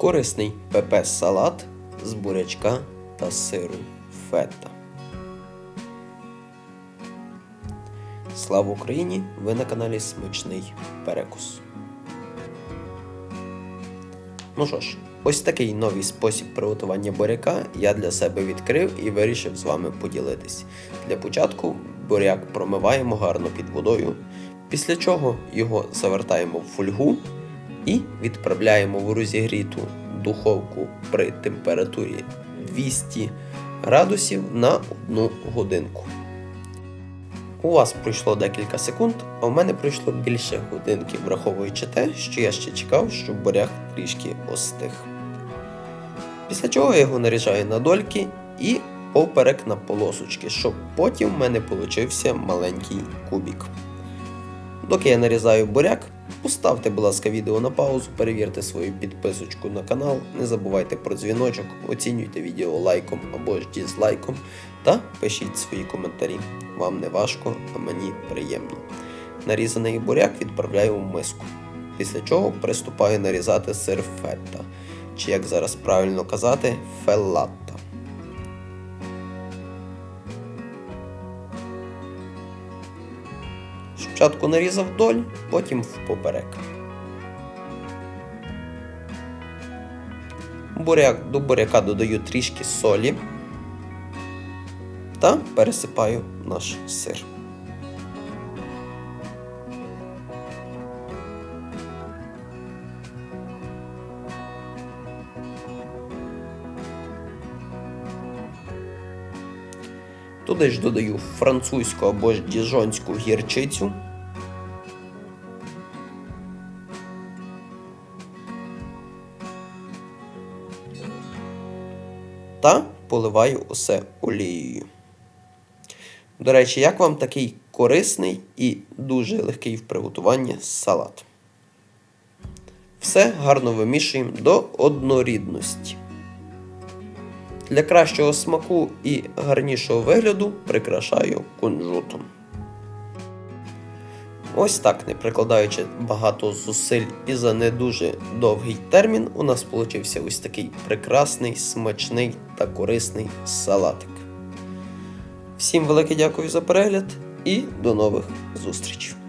Корисний ПП-салат з бурячка та сиру фета. Слава Україні! Ви на каналі Смачний Перекус. Ну що ж, ось такий новий спосіб приготування буряка я для себе відкрив і вирішив з вами поділитись. Для початку буряк промиваємо гарно під водою, після чого його завертаємо в фольгу і відправляємо в розігріту духовку при температурі 200 градусів на 1 годинку. У вас пройшло декілька секунд, а у мене пройшло більше годинки, враховуючи те, що я ще чекав, щоб буряк трішки остиг. Після чого я його наріжаю на дольки і поперек на полосочки, щоб потім в мене получився маленький кубик. Доки я нарізаю буряк, поставте, будь ласка, відео на паузу, перевірте свою підписочку на канал, не забувайте про дзвіночок, оцінюйте відео лайком або ж дізлайком та пишіть свої коментарі. Вам не важко, а мені приємно. Нарізаний буряк відправляю в миску, після чого приступаю нарізати сир фетта, чи як зараз правильно казати, феллатта. Спочатку нарізав вдоль, потім впоперек. Буряк, до буряка додаю трішки солі та пересипаю наш сир. Туди ж додаю французьку або ж діжонську гірчицю. Та поливаю усе олією. До речі, як вам такий корисний і дуже легкий в приготуванні салат? Все гарно вимішуємо до однорідності. Для кращого смаку і гарнішого вигляду прикрашаю кунжутом. Ось так, не прикладаючи багато зусиль і за не дуже довгий термін, у нас получився ось такий прекрасний, смачний та корисний салатик. Всім велике дякую за перегляд і до нових зустрічей!